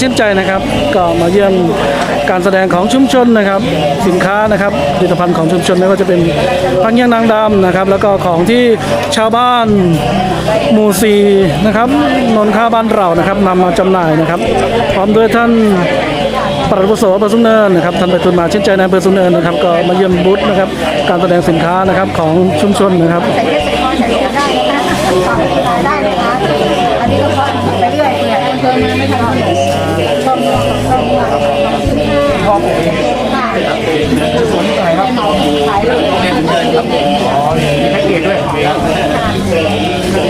ชื่นใจนะครับก็มาเยี่ยมการแสดงของชุมชนนะครับ สินค้านะครับผลิตภัณฑ์ของชุมชนไม่ว่าจะเป็นพังเยี่ยงนางดำนะครับ แล้วก็ของที่ชาวบ้านหมู่ซีนะครับนนข้าบ้านเรานะครับนำมาจำหน่ายนะครับ พร้อมด้วยท่านปรัชญาโสอำเภอสุนเนินนะครับท่านไปทุนมาเช่นใจในอำเภอสุนเนินนะครับ ก็มาเยี่ยมบูธนะครับ การแสดงสินค้านะครับของชุมชนนะครับ ชมชมค่ะขายเลยแพ็กเกจด้วยครับ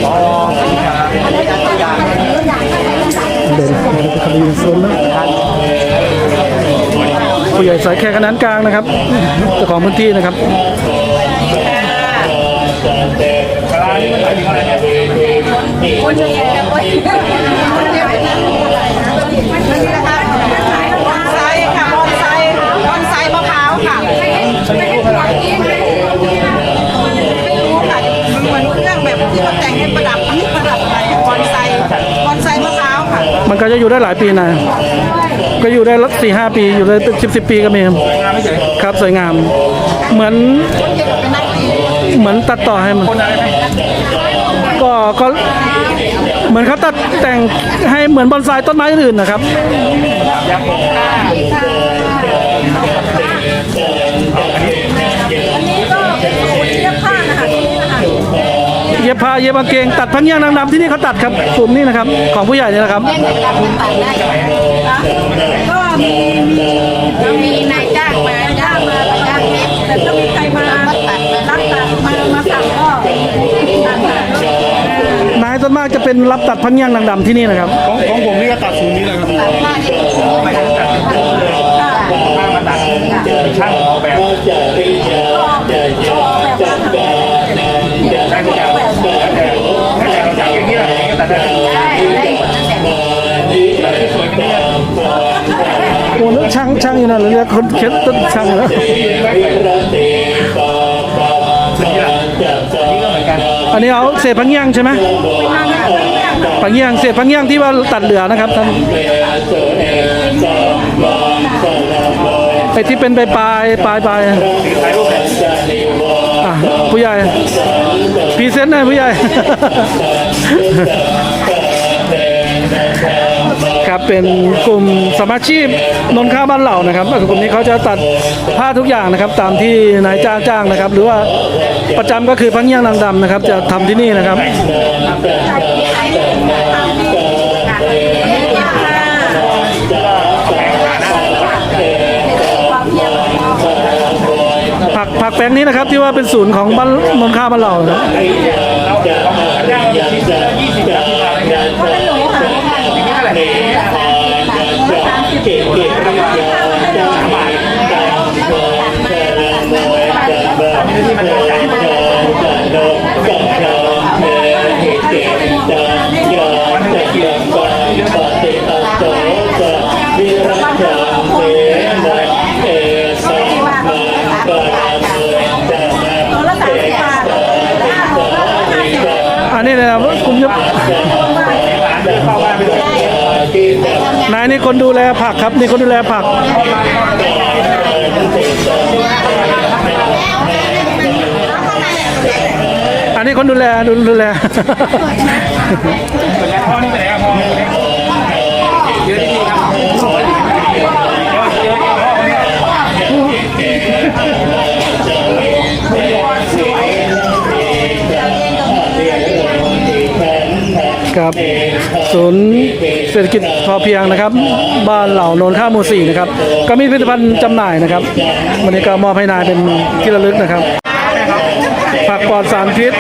อ๋อเดินไปคดีโซนนะผู้ใหญ่สายแขกขนานกลางนะครับเจ้าของพื้นที่นะครับคนเยอะแยะเยอะคนเย มันก็จะอยู่ได้หลายปีนะก็อยู่ได้สี่ห้าปีอยู่ได้สิบสิบปีก็มีครับสวยงาม เหมือน เหมือนตัดต่อให้มันก็ก็เหมือนเขาตัดแต่งให้เหมือนบอนไซต้นไม้อื่นนะครับ เย็บผ้าเย็บกางเกง ตัดพังยางนางดำที่นี่เขาตัดครับกลุ่มนี้นะครับ ของผู้ใหญ่นี่นะครับก็มีมีมีนายจ้างมาจ้างมาจ้างเล็กแต่ถ้ามีใครมาตัดรับตัดมามาตัดก็ตัดตัดนายส่วนมากจะเป็นรับตัดพังยางนางดำที่นี่นะครับ ของของผมนี่ก็ตัดศูนย์นี้แหละครับตัดผ้าที่ไม่ได้ตัดถ้ามาตัดช่างออกแบบ แตัดได้ได้ตั้งแต่สวยกันเนี่ยโอ้แล้วช่างช่างอยู่นั่นเลยเรียกคนเข็นต้นช่างแล้วอันนี้เอาเศษพังยางใช่ไหมพังยางเศษพังยางที่ว่าตัดเหลือนะครับท่านไอ้ที่เป็นปลายปลายปลายปลายผู้ใหญ่พรีเซนต์หน่อยผู้ใหญ่ ครับเป็นกลุ่มสมาชิกนนท์ข้าวบ้านเหล่านะครับกลุ่มนี้เขาจะตัดผ้าทุกอย่างนะครับ ตามที่นายจ้างจ้างนะครับ หรือว่าประจำก็คือพังเยี่ยงนางดำนะครับ จะทำที่นี่นะครับผักผักแปลงนี้นะครับที่ว่าเป็นศูนย์ของบ้านนนท์ข้าวบ้านเหล่านะ ครับย่างเราชิ้นละยี่สิบสามสิบอะไรเงี้ยอย่างนี้เท่าไหร่เก็บเก็บประมาณสามบ อันนี้นะครับกลุ่มจะเข้าบ้านายนี่คนดูแลผักครับนี่คนดูแลผักอันนี้คนดูแลดูดูแล ครับศูนย์เศรษฐกิจพอเพียงนะครับ บ้านเหล่าโนนข้าวหมูสี่นะครับ ก็มีผลิตภัณฑ์จำหน่ายนะครับ วันนี้ก็มอบให้นายเป็นที่ระลึกนะครับ ผักปลอดสารพิษ